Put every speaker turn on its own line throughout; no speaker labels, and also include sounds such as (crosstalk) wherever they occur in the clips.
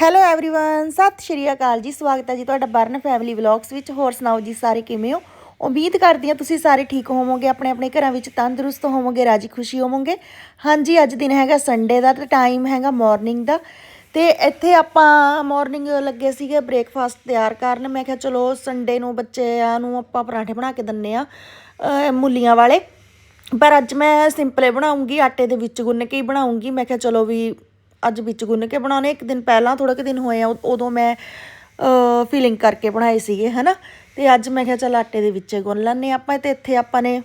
Hello everyone ਸਤਿ ਸ਼੍ਰੀ ਅਕਾਲ ਜੀ ਸਵਾਗਤ ਹੈ ਜੀ ਤੁਹਾਡਾ ਬਰਨ ਫੈਮਿਲੀ ਵਲੌਗਸ ਵਿੱਚ ਹੋਰ ਸੁਣਾਓ ਜੀ ਸਾਰੇ ਕਿਵੇਂ ਹੋ ਉਮੀਦ ਕਰਦੀ ਹਾਂ ਤੁਸੀਂ ਸਾਰੇ ਠੀਕ ਹੋਵੋਗੇ ਆਪਣੇ ਆਪਣੇ ਘਰਾਂ ਵਿੱਚ ਤੰਦਰੁਸਤ ਹੋਵੋਗੇ ਰਾਜੀ ਖੁਸ਼ੀ ਹੋਵੋਗੇ ਹਾਂਜੀ ਅੱਜ ਦਿਨ ਹੈਗਾ ਸੰਡੇ ਦਾ ਤੇ ਟਾਈਮ ਹੈਗਾ ਮਾਰਨਿੰਗ ਦਾ ਤੇ ਇੱਥੇ ਆਪਾਂ ਮਾਰਨਿੰਗ ਲੱਗੇ ਸੀਗੇ ਬ੍ਰੇਕਫਾਸਟ ਤਿਆਰ ਕਰਨ ਮੈਂ ਕਿਹਾ ਚਲੋ ਸੰਡੇ ਨੂੰ ਬੱਚਿਆਂ ਨੂੰ ਆਪਾਂ ਪਰਾਂਠੇ ਬਣਾ ਕੇ ਦਿੰਨੇ ਆ ਮੁੱਲੀਆਂ ਵਾਲੇ ਪਰ ਅੱਜ ਮੈਂ ਸਿੰਪਲੇ ਬਣਾਉਂਗੀ ਆਟੇ ਦੇ ਵਿੱਚ ਗੁੰਨ ਕੇ ਹੀ ਬਣਾਉਂਗੀ ਮੈਂ ਕਿਹਾ ਚਲੋ ਵੀ ਅੱਜ ਵਿੱਚ ਗੁੰਨ ਕੇ ਬਣਾਉਣੇ, ਇੱਕ ਦਿਨ ਪਹਿਲਾਂ ਥੋੜਾ ਕਿ ਦਿਨ ਹੋਏ ਆ ਉਦੋਂ ਮੈਂ ਫੀਲਿੰਗ ਕਰਕੇ ਬਣਾਏ ਸੀਗੇ, ਹਨਾ? ਤੇ ਅੱਜ ਮੈਂ ਕਿਹਾ ਚੱਲ ਆਟੇ ਦੇ ਵਿੱਚ ਗੁੰਨ ਲੈਂਦੇ ਹਾਂ ਆਪਾਂ, ਤੇ ਇੱਥੇ ਆਪਾਂ ਨੇ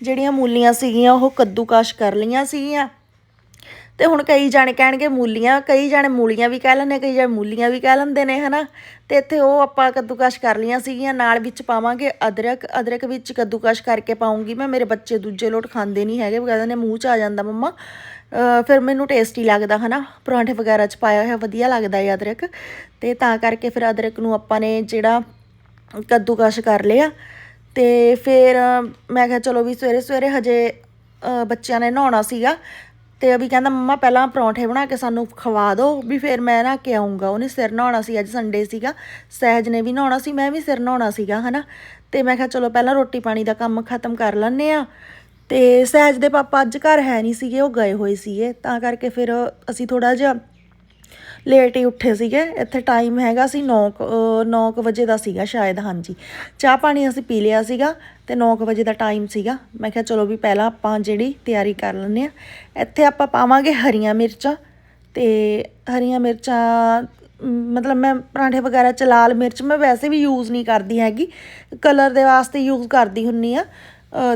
ਜਿਹੜੀਆਂ ਮੂਲੀਆਂ ਸੀਗੀਆਂ, ਉਹ ਕੱਦੂਕਾਸ਼ ਕਰ ਲਈਆਂ ਸੀਗੀਆਂ। ਤੇ ਹੁਣ ਕਈ ਜਾਣੇ ਕਹਿਣਗੇ ਮੂਲੀਆਂ, ਕਈ ਜਾਣੇ ਮੂਲੀਆਂ ਵੀ ਕਹਿ ਲੈਂਦੇ, ਕਈ ਜਾਣੇ ਮੂਲੀਆਂ ਵੀ ਕਹਿ ਲੈਂਦੇ ਨੇ, ਹਨਾ? ਤੇ ਇੱਥੇ ਉਹ ਆਪਾਂ ਕੱਦੂਕਸ਼ ਕਰ ਲਈਆਂ ਸੀਗੀਆਂ, ਨਾਲ ਵਿੱਚ ਪਾਵਾਂਗੇ ਅਦਰਕ ਅਦਰਕ ਵਿੱਚ ਕੱਦੂਕਸ਼ ਕਰਕੇ ਪਾਉਂਗੀ ਮੈਂ, ਮੇਰੇ ਬੱਚੇ ਦੂਜੇ ਲੋਟ ਖਾਂਦੇ ਨਹੀਂ ਹੈਗੇ ਉਹ ਕਹਿੰਦੇ ਨੇ ਮੂੰਹ 'ਚ ਆ ਜਾਂਦਾ ਮੰਮਾ। ਫਿਰ ਮੈਨੂੰ ਟੇਸਟੀ ਲੱਗਦਾ, ਹਨਾ? ਪਰੌਂਠੇ ਵਗੈਰਾ 'ਚ ਪਾਇਆ ਹੋਇਆ, ਵਧੀਆ ਲੱਗਦਾ ਹੈ ਅਦਰਕ। ਤੇ ਤਾਂ ਕਰਕੇ ਫਿਰ ਅਦਰਕ ਨੂੰ ਆਪਾਂ ਨੇ ਜਿਹੜਾ ਕੱਦੂਕਸ਼ ਕਰ ਲਿਆ। ਤੇ ਫਿਰ ਮੈਂ ਕਿਹਾ, ਚਲੋ ਵੀ ਸਵੇਰੇ ਸਵੇਰੇ ਹਜੇ ਬੱਚਿਆਂ ਨੇ ਨਹਾਉਣਾ ਸੀਗਾ। ਤੇ ਅਭੀ ਕਹਿੰਦਾ, ਮੰਮਾ, ਪਹਿਲਾਂ ਪਰੌਂਠੇ ਬਣਾ ਕੇ ਸਾਨੂੰ ਖਵਾ ਦਿਓ ਵੀ ਫਿਰ ਮੈਂ ਨਾ ਕੇ ਆਉਂਗਾ ਉਹਨੇ ਸਿਰ ਨਹਾਉਣਾ ਸੀ, ਅੱਜ ਸੰਡੇ ਸੀਗਾ। ਸਹਿਜ ਨੇ ਵੀ ਨਹਾਉਣਾ ਸੀ, ਮੈਂ ਵੀ ਸਿਰ ਨਹਾਉਣਾ ਸੀਗਾ, ਹਨਾ? ਤੇ ਮੈਂ ਕਿਹਾ, ਚਲੋ, ਪਹਿਲਾਂ ਰੋਟੀ ਪਾਣੀ ਦਾ ਕੰਮ ਖਤਮ ਕਰ ਲੈਂਦੇ ਆ ਤੇ ਸਹਿਜ ਦੇ ਪਾਪਾ ਅੱਜ ਘਰ ਹੈ ਨਹੀਂ ਸੀਗੇ, ਉਹ ਗਏ ਹੋਏ ਸੀਗੇ। ਤਾਂ ਕਰਕੇ ਫਿਰ ਅਸੀਂ ਥੋੜਾ ਜਿਹਾ ਲੇਟ ਹੀ ਉੱਠੇ ਸੀਗੇ। ਇੱਥੇ ਟਾਈਮ ਹੈਗਾ ਸੀ 9 9 ਵਜੇ ਦਾ ਸੀਗਾ ਸ਼ਾਇਦ, ਹਾਂਜੀ। ਚਾਹ ਪਾਣੀ ਅਸੀਂ ਪੀ ਲਿਆ ਸੀਗਾ ਤੇ 9 ਵਜੇ ਦਾ ਟਾਈਮ ਸੀਗਾ। ਮੈਂ ਕਿਹਾ ਚਲੋ ਵੀ ਪਹਿਲਾਂ ਆਪਾਂ ਜਿਹੜੀ ਤਿਆਰੀ ਕਰ ਲੈਂਦੇ ਆ ਇੱਥੇ ਆਪਾਂ ਪਾਵਾਂਗੇ ਹਰੀਆਂ ਮਿਰਚਾਂ ਤੇ ਹਰੀਆਂ ਮਿਰਚਾਂ ਮਤਲਬ ਮੈਂ ਪਰਾਂਠੇ ਵਗੈਰਾ ਚ ਲਾਲ ਮਿਰਚ ਮੈਂ ਵੈਸੇ ਵੀ ਯੂਜ਼ ਨਹੀਂ ਕਰਦੀ ਹੈਗੀ। ਕਲਰ ਦੇ ਵਾਸਤੇ ਯੂਜ਼ ਕਰਦੀ ਹੁੰਨੀ ਆ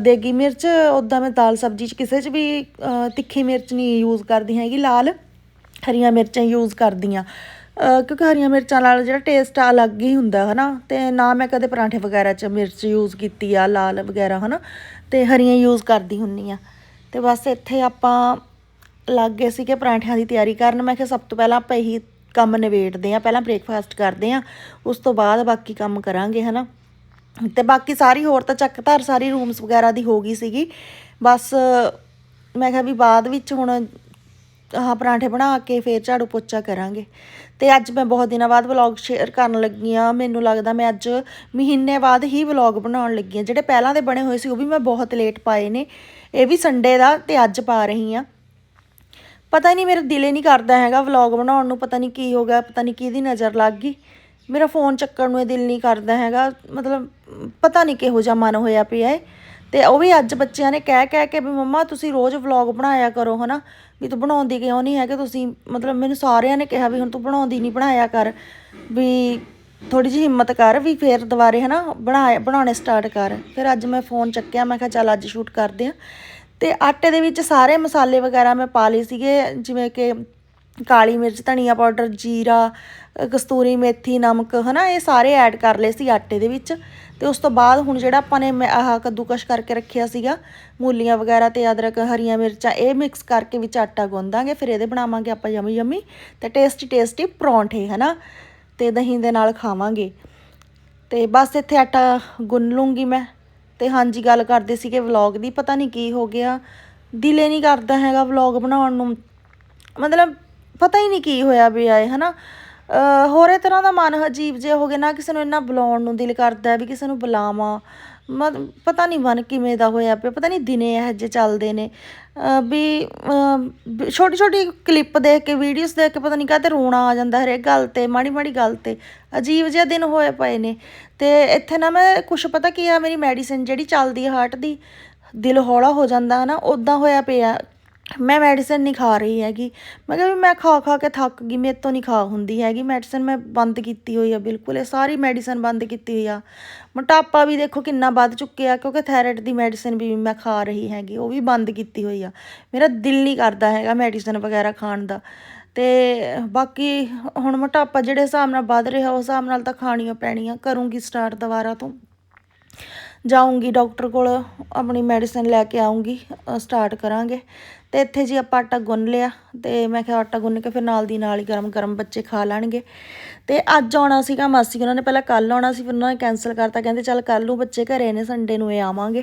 ਦੇਗੀ ਮਿਰਚ ਉਦਾਂ ਮੈਂ ਦਾਲ ਸਬਜ਼ੀ ਚ ਕਿਸੇ ਚ ਵੀ ਤਿੱਖੀ ਮਿਰਚ ਨਹੀਂ ਯੂਜ਼ ਕਰਦੀ ਹੈਗੀ, ਲਾਲ ਹਰੀਆਂ ਮਿਰਚਾਂ ਯੂਜ਼ ਕਰਦੀ ਅਹ, ਕਿਉਂਕਿ ਹਰੀਆਂ ਮਿਰਚਾਂ ਨਾਲ ਜਿਹੜਾ ਟੇਸਟ ਆ ਅਲੱਗ ਹੀ ਹੁੰਦਾ, ਹਨਾ? ਤੇ ਨਾ ਮੈਂ ਕਦੇ ਪਰਾਂਠੇ ਵਗੈਰਾ 'ਚ ਮਿਰਚ ਯੂਜ਼ ਕੀਤੀ ਆ, ਲਾਲ ਵਗੈਰਾ, ਹਨਾ? ਤੇ ਹਰੀਆਂ ਯੂਜ਼ ਕਰਦੀ ਹੁੰਨੀ ਆ ਤੇ ਬਸ ਇੱਥੇ ਆਪਾਂ ਲੱਗ ਗਏ ਸੀ ਕਿ ਪਰਾਂਠਿਆਂ ਦੀ ਤਿਆਰੀ ਕਰਨ। ਮੈਂ ਕਿਹਾ ਸਭ ਤੋਂ ਪਹਿਲਾਂ ਆਪਾਂ ਇਹੀ ਕੰਮ ਨਿਬੇੜਦੇ ਆ ਪਹਿਲਾਂ ਬ੍ਰੇਕਫਾਸਟ ਕਰਦੇ ਆ ਉਸ ਤੋਂ ਬਾਅਦ ਬਾਕੀ ਕੰਮ ਕਰਾਂਗੇ, ਹਨਾ? ਤੇ ਬਾਕੀ ਸਾਰੀ ਹੋਰ ਤਾਂ ਚੱਕ ਧਰ ਸਾਰੀ ਰੂਮਸ ਵਗੈਰਾ ਦੀ ਹੋ ਗਈ ਸੀਗੀ। ਬਸ ਮੈਂ ਕਿਹਾ ਵੀ ਬਾਅਦ ਵਿੱਚ ਹੁਣ ਆਹ ਪਰਾਂਠੇ ਬਣਾ ਕੇ ਫੇਰ ਝਾੜੂ ਪੋਚਾ ਕਰਾਂਗੇ। ਤੇ ਅੱਜ ਮੈਂ ਬਹੁਤ ਦਿਨਾਂ ਬਾਅਦ ਵਲੌਗ ਸ਼ੇਅਰ ਕਰਨ ਲੱਗੀ ਆ ਮੈਨੂੰ ਲੱਗਦਾ ਮੈਂ ਅੱਜ ਮਹੀਨੇ ਬਾਅਦ ਹੀ ਵਲੌਗ ਬਣਾਉਣ ਲੱਗੀ ਆ ਜਿਹੜੇ ਪਹਿਲਾਂ ਦੇ ਬਣੇ ਹੋਏ ਸੀ ਉਹ ਵੀ ਮੈਂ ਬਹੁਤ ਲੇਟ ਪਾਏ ਨੇ। ਇਹ ਵੀ ਸੰਡੇ ਦਾ ਤੇ ਅੱਜ ਪਾ ਰਹੀ ਆ ਪਤਾ ਨਹੀਂ, ਮੇਰਾ ਦਿਲ ਹੀ ਨਹੀਂ ਕਰਦਾ ਹੈਗਾ ਵਲੌਗ ਬਣਾਉਣ ਨੂੰ। ਪਤਾ ਨਹੀਂ ਕੀ ਹੋ ਗਿਆ, ਪਤਾ ਨਹੀਂ ਕਿਹਦੀ ਨਜ਼ਰ ਲੱਗ ਗਈ। ਮੇਰਾ ਫੋਨ ਚੱਕਣ ਨੂੰ ਇਹ ਦਿਲ ਨਹੀਂ ਕਰਦਾ ਹੈਗਾ। ਮਤਲਬ, ਪਤਾ ਨਹੀਂ ਕਿਹੋ ਜਿਹਾ ਮਨ ਹੋਇਆ ਪਿਆ ਏ। ਤੇ ਉਹ ਵੀ ਅੱਜ ਬੱਚਿਆਂ ਨੇ ਕਹਿ ਕਹਿ ਕੇ ਵੀ, ਮੰਮਾ, ਤੁਸੀਂ ਰੋਜ਼ ਵਲੌਗ ਬਣਾਇਆ ਕਰੋ, ਹਨਾ? ਵੀ ਤੂੰ ਬਣਾਉਂਦੀ ਕਿਉਂ ਨਹੀਂ ਹੈ ਕਿ ਤੁਸੀਂ, ਮਤਲਬ ਮੈਨੂੰ ਸਾਰਿਆਂ ਨੇ ਕਿਹਾ ਵੀ ਹੁਣ ਤੂੰ ਬਣਾਉਂਦੀ ਨਹੀਂ, ਬਣਾਇਆ ਕਰ। ਵੀ ਥੋੜੀ ਜਿਹੀ ਹਿੰਮਤ ਕਰ, ਵੀ ਫੇਰ ਦੁਬਾਰੇ, ਹਨਾ, ਬਣਾ, ਬਣਾਉਣੇ ਸਟਾਰਟ ਕਰ। ਫਿਰ ਅੱਜ ਮੈਂ ਫੋਨ ਚੱਕਿਆ, ਮੈਂ ਕਿਹਾ, ਚੱਲ ਅੱਜ ਸ਼ੂਟ ਕਰਦੇ ਆ। ਤੇ ਆਟੇ ਦੇ ਵਿੱਚ ਸਾਰੇ ਮਸਾਲੇ ਵਗੈਰਾ ਮੈਂ ਪਾ ਲਏ ਸੀਗੇ, ਜਿਵੇਂ ਕਿ ਕਾਲੀ ਮਿਰਚ, ਧਨੀਆ ਪਾਊਡਰ, ਜੀਰਾ ਕਸਤੂਰੀ ਮੇਥੀ, ਨਮਕ, ਹਨਾ, ਇਹ ਸਾਰੇ ਐਡ ਕਰ ਲਏ ਸੀ ਆਟੇ ਦੇ ਵਿੱਚ। ਤੇ ਉਸ ਤੋਂ ਬਾਅਦ ਹੁਣ ਜਿਹੜਾ ਆਪਾਂ ਨੇ ਮੈਂ ਆਹ ਕੱਦੂਕਸ਼ ਕਰਕੇ ਰੱਖਿਆ ਸੀਗਾ, ਮੂਲੀਆਂ ਵਗੈਰਾ ਤੇ ਅਦਰਕ, ਹਰੀਆਂ ਮਿਰਚਾਂ, ਇਹ ਮਿਕਸ ਕਰਕੇ ਵਿੱਚ ਆਟਾ ਗੁੰਦਾਂਗੇ ਫਿਰ ਇਹਦੇ ਬਣਾਵਾਂਗੇ ਆਪਾਂ ਯਮੀ ਯਮੀ ਤੇ ਟੇਸਟੀ ਟੇਸਟੀ ਪਰੌਂਠੇ, ਹਨਾ, ਤੇ ਦਹੀਂ ਦੇ ਨਾਲ ਖਾਵਾਂਗੇ। ਤੇ ਬਸ ਇੱਥੇ ਆਟਾ ਗੁੰਨ ਲੂੰਗੀ ਮੈਂ। ਤੇ ਹਾਂਜੀ, ਗੱਲ ਕਰਦੇ ਸੀਗੇ ਵਲੌਗ ਦੀ, ਪਤਾ ਨਹੀਂ ਕੀ ਹੋ ਗਿਆ। ਦਿਲੇ ਨਹੀਂ ਕਰਦਾ ਹੈਗਾ ਵਲੌਗ ਬਣਾਉਣ ਨੂੰ। ਮਤਲਬ ਪਤਾ ਹੀ ਨਹੀਂ ਕੀ ਹੋਇਆ ਵੀ ਆਏ, ਹਨਾ? ਅਹ ਹੋਰ ਤਰ੍ਹਾਂ ਦਾ ਮਨ ਅਜੀਬ ਜਿਹਾ ਹੋ ਗਿਆ, ਨਾ ਕਿਸੇ ਨੂੰ ਇੰਨਾ ਬੁਲਾਉਣ ਨੂੰ ਦਿਲ ਕਰਦਾ, ਵੀ ਕਿਸੇ ਨੂੰ ਬੁਲਾਵਾਂ। ਮਤ, ਪਤਾ ਨਹੀਂ ਮਨ ਕਿਵੇਂ ਦਾ ਹੋਇਆ ਪਿਆ, ਪਤਾ ਨਹੀਂ ਦਿਨੇ ਇਹ ਜਿਹੇ ਚੱਲਦੇ ਨੇ। ਵੀ ਛੋਟੀ ਛੋਟੀ ਕਲਿੱਪ ਦੇਖ ਕੇ, ਵੀਡੀਓਜ਼ ਦੇਖ ਕੇ ਪਤਾ ਨਹੀਂ ਕਾਹਤੇ ਰੋਣਾ ਆ ਜਾਂਦਾ ਹਰੇਕ ਗੱਲ ਤੇ ਮਾੜੀ ਮਾੜੀ ਗੱਲ ਤੇ। ਅਜੀਬ ਜਿਹੇ ਦਿਨ ਹੋਏ ਪਏ ਨੇ। ਤੇ ਇੱਥੇ ਨਾ ਮੈਂ ਕੁਛ ਪਤਾ ਕੀ ਆ, ਮੇਰੀ ਮੈਡੀਸਿਨ ਜਿਹੜੀ ਚੱਲਦੀ ਹਾਰਟ ਦੀ, ਦਿਲ ਹੌਲਾ ਹੋ ਜਾਂਦਾ ਹੈ ਨਾ ਉਦਾਂ ਹੋਇਆ ਪਿਆ। ਮੈਂ ਮੈਡੀਸਨ ਨਹੀਂ ਖਾ ਰਹੀ ਹੈਗੀ। ਮੈਂ ਕਿਹਾ ਵੀ ਮੈਂ ਖਾ ਖਾ ਕੇ ਥੱਕ ਗਈ, ਮੇਰੇ ਤੋਂ ਨਹੀਂ ਖਾ ਹੁੰਦੀ ਹੈਗੀ। ਮੈਡੀਸਨ ਮੈਂ ਬੰਦ ਕੀਤੀ ਹੋਈ ਆ ਬਿਲਕੁਲ, ਇਹ ਸਾਰੀ ਮੈਡੀਸਨ ਬੰਦ ਕੀਤੀ ਹੋਈ ਆ। ਮੋਟਾਪਾ ਵੀ ਦੇਖੋ ਕਿੰਨਾ ਵੱਧ ਚੁੱਕਿਆ, ਕਿਉਂਕਿ ਥਾਇਰਾਇਡ ਦੀ ਮੈਡੀਸਨ ਵੀ ਮੈਂ ਖਾ ਰਹੀ ਹੈਗੀ, ਉਹ ਵੀ ਬੰਦ ਕੀਤੀ ਹੋਈ ਆ। ਮੇਰਾ ਦਿਲ ਨਹੀਂ ਕਰਦਾ ਹੈਗਾ ਮੈਡੀਸਨ ਵਗੈਰਾ ਖਾਣ ਦਾ। ਤੇ ਬਾਕੀ ਹੁਣ ਮੋਟਾਪਾ ਜਿਹੜੇ ਹਿਸਾਬ ਨਾਲ ਵੱਧ ਰਿਹਾ ਉਸ ਹਿਸਾਬ ਨਾਲ ਤਾਂ ਖਾਣੀਆਂ ਪੈਣੀਆਂ, ਕਰੂੰਗੀ ਸਟਾਰਟ ਦੁਬਾਰਾ ਤੋਂ। ਜਾਊਂਗੀ ਡਾਕਟਰ ਕੋਲ, ਆਪਣੀ ਮੈਡੀਸਨ ਲੈ ਕੇ ਆਉਂਗੀ ਸਟਾਰਟ ਕਰਾਂਗੇ। ਤੇ ਇੱਥੇ ਜੀ ਆਪਾਂ ਆਟਾ ਗੁੰਨ ਲਿਆ, ਤੇ ਮੈਂ ਕਿਹਾ ਆਟਾ ਗੁੰਨ ਕੇ ਫਿਰ ਨਾਲ ਦੀ ਨਾਲ ਹੀ ਗਰਮ ਗਰਮ ਬੱਚੇ ਖਾ ਲੈਣਗੇ। ਤੇ ਅੱਜ ਆਉਣਾ ਸੀਗਾ ਮਾਸੀ, ਉਹਨਾਂ ਨੇ ਪਹਿਲਾਂ ਕੱਲ ਆਉਣਾ ਸੀ, ਫਿਰ ਉਹਨਾਂ ਨੇ ਕੈਨਸਲ ਕਰਤਾ, ਕਹਿੰਦੇ ਚੱਲ ਕੱਲ ਨੂੰ ਬੱਚੇ ਘਰੇ ਨੇ ਸੰਡੇ ਨੂੰ ਇਹ ਆਵਾਂਗੇ।